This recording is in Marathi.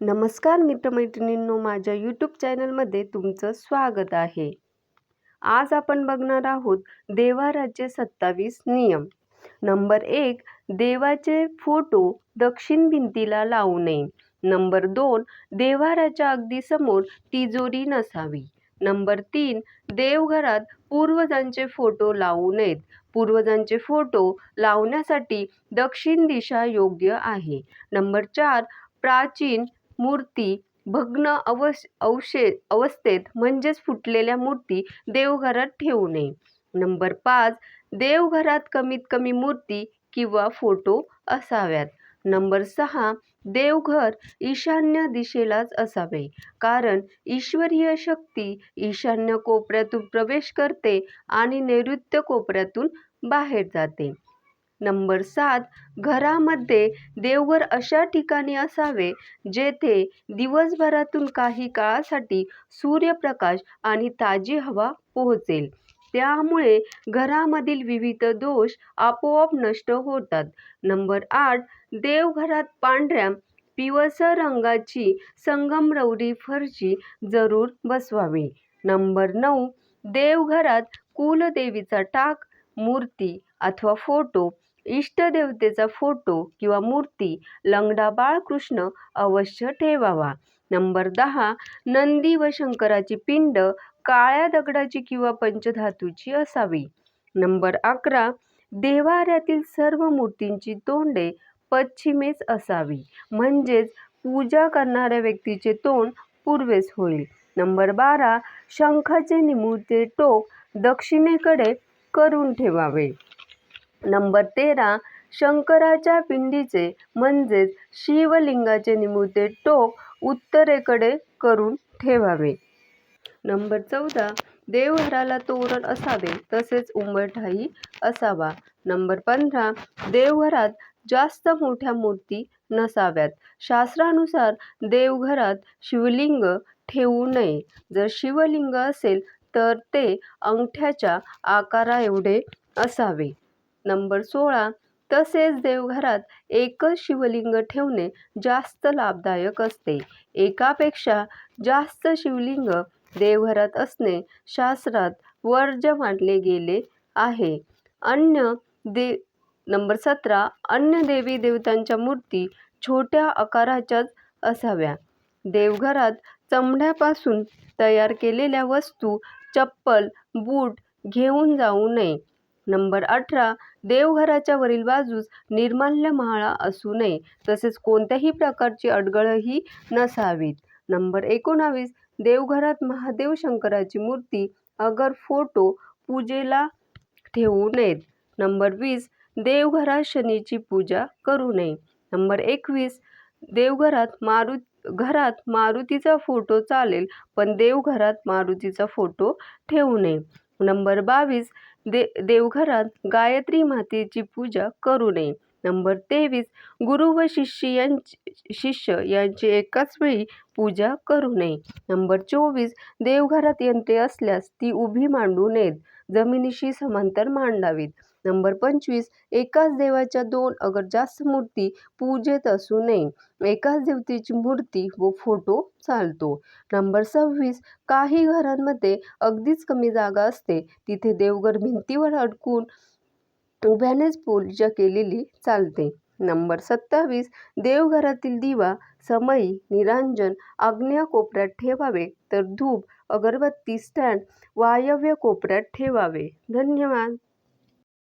नमस्कार मित्रमैत्रिणींनो माझ्या यूट्यूब चॅनलमध्ये तुमचं स्वागत आहे. आज आपण बघणार आहोत देवाराचे सत्तावीस नियम. नंबर एक देवाचे फोटो दक्षिण भिंतीला लावू नये. नंबर दोन देवाराच्या अगदी समोर तिजोरी नसावी. नंबर तीन देवघरात पूर्वजांचे फोटो लावू नयेत. पूर्वजांचे फोटो लावण्यासाठी दक्षिण दिशा योग्य आहे. नंबर चार प्राचीन मूर्ती भग्न अवश अवशे अवस्थेत म्हणजेच फुटलेल्या मूर्ती देवघरात ठेवू नये. नंबर पाच देवघरात कमीत कमी मूर्ती किंवा फोटो असाव्यात. नंबर सहा देवघर ईशान्य दिशेलाच असावे कारण ईश्वरीय शक्ती ईशान्य कोपऱ्यातून प्रवेश करते आणि नैऋत्य कोपऱ्यातून बाहेर जाते. नंबर सात घरामध्ये देवघर अशा ठिकाणी असावे जेथे दिवसभरातून काही काळासाठी सूर्यप्रकाश आणि ताजी हवा पोहोचेल. त्यामुळे घरामधील विविध दोष आपोआप नष्ट होतात. नंबर आठ देवघरात पांढऱ्या पिवळसर रंगाची संगमरवरी फरशी जरूर बसवावी. नंबर नऊ देवघरात कुलदेवीचा टाक मूर्ती अथवा फोटो इष्टदेवतेचा फोटो किंवा मूर्ती लंगडा बाळकृष्ण अवश्य ठेवावा. नंबर दहा नंदी व शंकराची पिंड काळ्या दगडाची किंवा पंचधातूची असावी. नंबर अकरा देवाऱ्यातील सर्व मूर्तींची तोंडे पश्चिमेस असावी. म्हणजेच पूजा करणाऱ्या व्यक्तीचे तोंड पूर्वेस होईल. नंबर बारा शंखाचे निमुळते टोक दक्षिणेकडे करून ठेवावे. नंबर तेरा शंकराच्या पिंडीचे म्हणजेच शिवलिंगाचे निमुळते टोक उत्तरेकडे करून ठेवावे. नंबर चौदा देवघराला तोरण असावे तसेच उंबरठाही असावा. नंबर पंधरा देवघरात जास्त मोठ्या मूर्ती नसाव्यात. शास्त्रानुसार देवघरात शिवलिंग ठेवू नये. जर शिवलिंग असेल तर ते अंगठ्याच्या आकाराएवढे असावे. नंबर सोळा. तसेच देवघरात एकच शिवलिंग ठेवणे जास्त लाभदायक असते. एकापेक्षा जास्त शिवलिंग देवघरात असणे शास्त्रात वर्ज्य मानले गेले आहे. अन्य दे नंबर सतरा. अन्य देवी देवतांच्या मूर्ती छोट्या आकाराच्याच असाव्या. देवघरात चमड्यापासून तयार केलेल्या वस्तू चप्पल बूट घेऊन जाऊ नये. नंबर अठरा देवघराच्या वरील बाजूस निर्माल्य महाळा असू नये तसेच कोणत्याही प्रकारची अडगळही नसावीत. नंबर एकोणावीस देवघरात महादेव शंकराची मूर्ती अगर फोटो पूजेला ठेवू नयेत. नंबर वीस देवघरात शनीची पूजा करू नये. नंबर एकवीस देवघरात मारु घरात मारुतीचा फोटो चालेल पण देवघरात मारुतीचा फोटो ठेवू नये. नंबर बावीस दे देवघरात गायत्री मातेची पूजा करू नये. नंबर तेवीस गुरु व शिष्य यांची शिष्य यांची एकाच वेळी पूजा करू नये. नंबर चोवीस देवघरात यंत्रे असल्यास ती उभी मांडू नयेत. जमिनीशी समांतर मांडावीत. नंबर पंचवीस एकाच देवाच्या दोन अगर जास्त मूर्ती पूजेत असू नये एकाच देवतेची मूर्ती व फोटो चालतो. नंबर सव्वीस काही घरांमध्ये अगदीच कमी जागा असते. तिथे देवघर भिंतीवर अडकून उभ्यानेच पूजा केलेली चालते. नंबर सत्तावीस. देवघरातील दिवा समई निरांजन आग्नेय कोपऱ्यात ठेवावे तर धूप अगरबत्ती स्टँड वायव्य कोपऱ्यात ठेवावे. धन्यवाद.